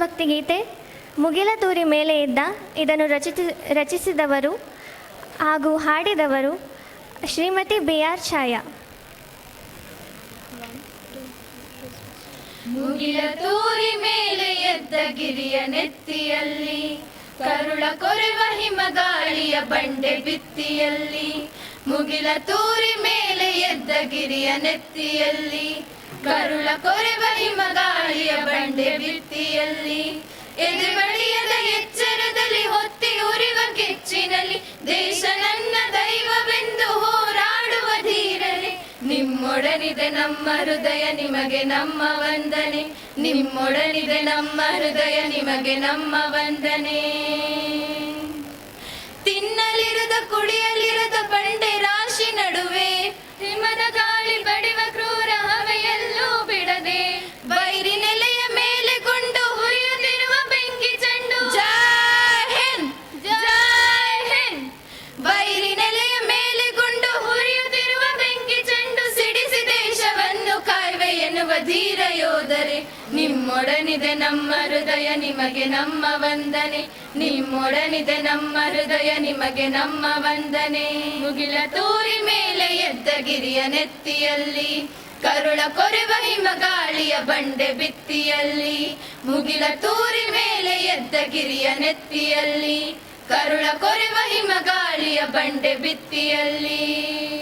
ದೇಶಭಕ್ತಿ ಗೀತೆ ಮುಗಿಲ ತೂರಿ ಮೇಲೆ ಇದ್ದ ಇದನ್ನು ರಚಿಸಿ ರಚಿಸಿದವರು ಹಾಗೂ ಹಾಡಿದವರು ಶ್ರೀಮತಿ ಬಿ ಆರ್ ಛಾಯಾ. ಮುಗಿಲ ತೂರಿ ಮೇಲೆ ಎದ್ದ ಗಿರಿಯ ನೆತ್ತಿಯಲ್ಲಿ, ಕರುಳ ಕೊರೆವ ಹಿಮಗಾಳಿಯ ಬಂಡೆ ಬಿತ್ತಿಯಲ್ಲಿ, ಮುಗಿಲ ತೂರಿ ಮೇಲೆ ಎದ್ದ ಗಿರಿಯ ನೆತ್ತಿಯಲ್ಲಿ, ಕರುಳ ಕೊರೆವ ಹಿಮಗಾಳಿಯ ಬಂಡೆ ಬಿತ್ತಿಯಲ್ಲಿ, ಎದೆಬಡಿಯದ ಎಚ್ಚರದಲ್ಲಿ, ಹೊತ್ತಿ ಉರಿವ ಕೆಚ್ಚಿನಲ್ಲಿ, ದೇಶ ನನ್ನ ದೈವವೆಂದು ಹೋರಾಡುವ ಧೀರನೆ, ನಿಮ್ಮೊಡನಿದೆ ನಮ್ಮ ಹೃದಯ, ನಿಮಗೆ ನಮ್ಮ ವಂದನೆ, ನಿಮ್ಮೊಡನಿದೆ ನಮ್ಮ ಹೃದಯ, ನಿಮಗೆ ನಮ್ಮ ವಂದನೆ. ತಿನ್ನಲಿರದ ಕುಡಿಯಲಿರದ ಧೀರ ಯೋಧರೆ, ನಿಮ್ಮೊಡನಿದೆ ನಮ್ಮ ಹೃದಯ, ನಿಮಗೆ ನಮ್ಮ ವಂದನೆ. ನಿಮ್ಮೊಡನಿದೆ ನಮ್ಮ ಹೃದಯ, ನಿಮಗೆ ನಮ್ಮ ವಂದನೆ. ಮುಗಿಲ ತೂರಿ ಮೇಲೆ ಎದ್ದ ಗಿರಿಯ ನೆತ್ತಿಯಲ್ಲಿ, ಕರುಳ ಕೊರೆವ ಹಿಮ ಗಾಳಿಯ ಬಂಡೆ ಬಿತ್ತಿಯಲ್ಲಿ, ಮುಗಿಲ ತೂರಿ ಮೇಲೆ ಎದ್ದ ಗಿರಿಯ ನೆತ್ತಿಯಲ್ಲಿ, ಕರುಳ ಕೊರೆವ ಹಿಮ ಗಾಳಿಯ ಬಂಡೆ ಬಿತ್ತಿಯಲ್ಲಿ.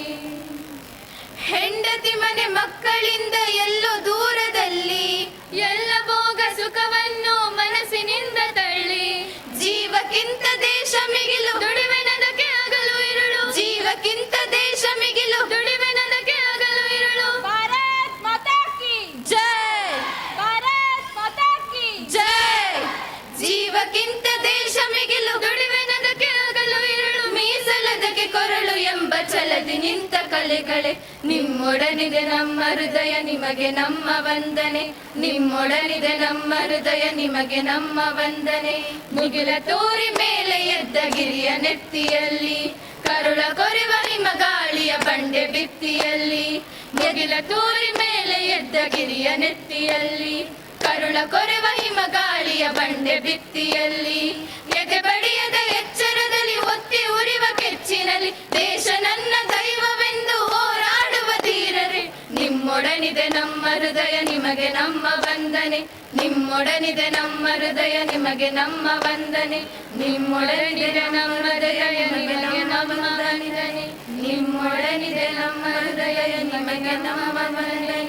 ಹೆಂಡತಿ ಮನೆ ಮಕ್ಕಳಿಂದ ಎಲ್ಲೋ ದೂರದಲ್ಲಿ ಎಲ್ಲ ಭೋಗ ಸುಖವನ್ನು ಮನಸ್ಸಿನಿಂದ ತಳ್ಳಿ ಜೀವಕ್ಕಿಂತ ದೇಶ ಮಿಗಿಲು ಛಲದಿ ನಿಂತ ಕಲೆಗಳೇ, ನಿಮ್ಮೊಡನಿದೆ ನಮ್ಮ ಹೃದಯ, ನಿಮಗೆ ನಮ್ಮ ವಂದನೆ. ನಿಮ್ಮೊಡನಿದೆ ನಮ್ಮ ಹೃದಯ, ನಿಮಗೆ ನಮ್ಮ ವಂದನೆ. ಮುಗಿಲ ತೋರಿ ಮೇಲೆ ಎದ್ದ ಗಿರಿಯ ನೆತ್ತಿಯಲ್ಲಿ, ಕರುಳ ಕೊರೆವ ಹಿಮಗಾಳಿಯ ಬಂಡೆ ಬಿತ್ತಿಯಲ್ಲಿ ಮುಗಿಲ ತೋರಿ ಮೇಲೆ ಎದ್ದ ಗಿರಿಯ ನೆತ್ತಿಯಲ್ಲಿ, ಕರುಳ ಕೊರೆವ ಹಿಮ ಗಾಳಿಯ ಬಂಡೆ ಬಿತ್ತಿಯಲ್ಲಿ ಎದೆ ಬಡಿಯದ ನಮ್ಮ ಹೃದಯ ನಿಮಗೆ ನಮ್ಮ ವಂದನೆ. ನಿಮ್ಮೊಡನಿದೆ ನಮ್ಮ ಹೃದಯ ನಿಮಗೆ ನಮ್ಮ ವಂದನೆ. ನಿಮ್ಮೊಡನಿದೆ ನಮ್ಮ ಹೃದಯ ನಿಮಗೆ ನಮ್ಮ ವಂದನೆ. ನಿಮ್ಮೊಡನಿದೆ ನಮ್ಮ ಹೃದಯ ನಿಮಗೆ ನಮ್ಮ ವಂದನೆ.